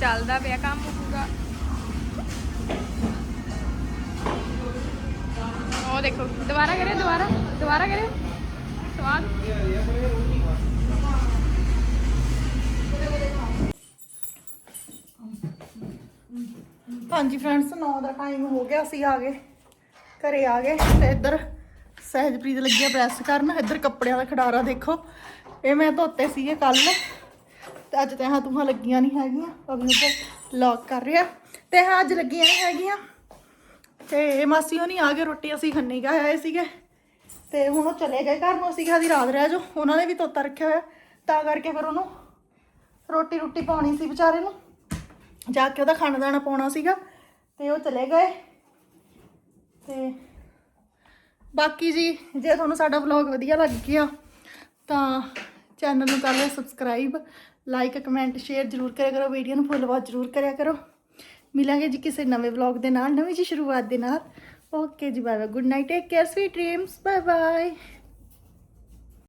ਚੱਲਦਾ ਪਿਆ ਕੰਮ ਪੂਰਾ ਉਹ ਦੇਖੋ ਦੁਬਾਰਾ ਕਰੇ ਦੁਬਾਰਾ ਦੁਬਾਰਾ ਕਰੇ ਸਵਾਦ
ਹਾਂਜੀ ਫਰੈਂਡਸ 9 ਦਾ ਟਾਈਮ ਹੋ ਗਿਆ ਅਸੀਂ ਆ ਗਏ ਘਰੇ ਆ ਗਏ ਤੇ ਇੱਧਰ ਸਹਿਜਪ੍ਰੀਤ ਲੱਗੀ ਆ ਪ੍ਰੈਸ ਕਰਨ, ਇੱਧਰ ਕੱਪੜਿਆਂ ਦਾ ਖੜਾਰਾ ਦੇਖੋ। ਇਹ ਮੈਂ ਧੋਤੇ ਸੀਗੇ ਕੱਲ ਤੇ ਅੱਜ ਤੇ ਹਾਂ ਤੁਹਾਂ ਲੱਗੀਆਂ ਨਹੀਂ ਹੈਗੀਆਂ, ਅਭੀ ਉੱਪਰ ਲੌਕ ਕਰ ਰਿਹਾ। ਤੇ ਹਾਂ ਅੱਜ ਲੱਗੀਆਂ ਨਹੀਂ ਹੈਗੀਆਂ। ਤੇ ਮਾਸੀ ਹੋਣੀ ਆ ਗਏ ਰੋਟੀ, ਅਸੀਂ ਖੰਨੇ ਗਏ ਆਏ ਸੀਗੇ। ਤੇ ਹੁਣ ਉਹ ਚਲੇ ਗਏ ਘਰ ਨੂੰ, ਅਸੀਂ ਕਿਹਾ ਦੀ ਰਾਤ ਰਹਿ ਜਾਓ। ਉਹਨਾਂ ਨੇ ਵੀ ਤੋਤਾ ਰੱਖਿਆ ਹੋਇਆ। ਤਾਂ ਕਰਕੇ ਫਿਰ ਉਹਨੂੰ ਰੋਟੀ ਰੋਟੀ ਪਾਉਣੀ ਸੀ ਵਿਚਾਰੇ ਨੂੰ। ਜਾ ਕੇ ਉਹਦਾ ਖਾਣਾ ਦਾਣਾ ਪਾਉਣਾ ਸੀਗਾ। ਤੇ ਉਹ ਚਲੇ ਗਏ। ਤੇ ਬਾਕੀ ਜੀ, ਜੇ ਤੁਹਾਨੂੰ ਸਾਡਾ ਵਲੌਗ ਵਧੀਆ ਲੱਗ ਗਿਆ, ਤਾਂ ਚੈਨਲ ਨੂੰ ਕਰ ਲਿਓ ਸਬਸਕ੍ਰਾਈਬ ਲਾਈਕ ਕਮੈਂਟ ਸ਼ੇਅਰ ਜ਼ਰੂਰ ਕਰਿਆ ਕਰੋ ਵੀਡੀਓ ਨੂੰ ਫੁੱਲ ਵਾਚ ਜ਼ਰੂਰ ਕਰਿਆ ਕਰੋ। ਮਿਲਾਂਗੇ ਜੀ ਕਿਸੇ ਨਵੇਂ ਵਲੌਗ ਦੇ ਨਾਲ, ਨਵੀਂ ਜੀ ਸ਼ੁਰੂਆਤ ਦੇ ਨਾਲ। ਓਕੇ ਜੀ bye bye good night take care sweet dreams bye bye